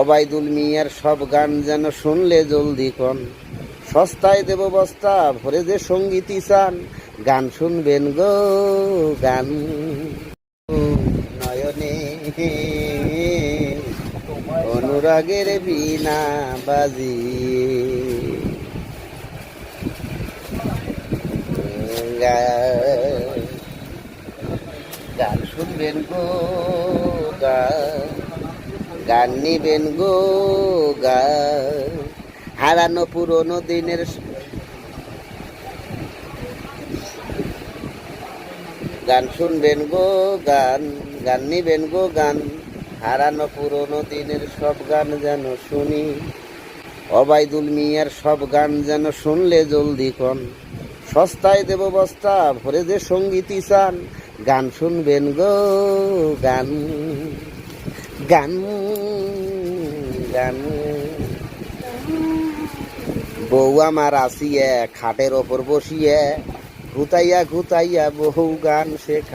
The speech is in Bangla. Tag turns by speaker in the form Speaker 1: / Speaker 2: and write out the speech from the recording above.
Speaker 1: অবাইদুল মিয়ার সব গান যেন শুনলে জলদি কন। সস্তায় দেব বস্তা, ভরে যে সঙ্গীতই চান। গান শুনবেন গো, গান। নয়নে অনুরাগের বিনা বাজি গান শুনবেন গো, গান। গান নিবেন গো হারানো পুরনো দিনের গান শুনবেন গো গান গান নিবেন গো গান। হারানো পুরনো দিনের সব গান যেন শুনি। অবাইদুল মিয়ার সব গান যেন শুনলে জলদি কন। সস্তায় দেব বস্তা, ভরে যে সঙ্গীতই চান। গান শুনবেন গো গান গান গান বউ আমার আসিয়ে খাটের ওপর বসিয়ে ঘুতাইয়া ঘুতাইয়া বহু গান শেখা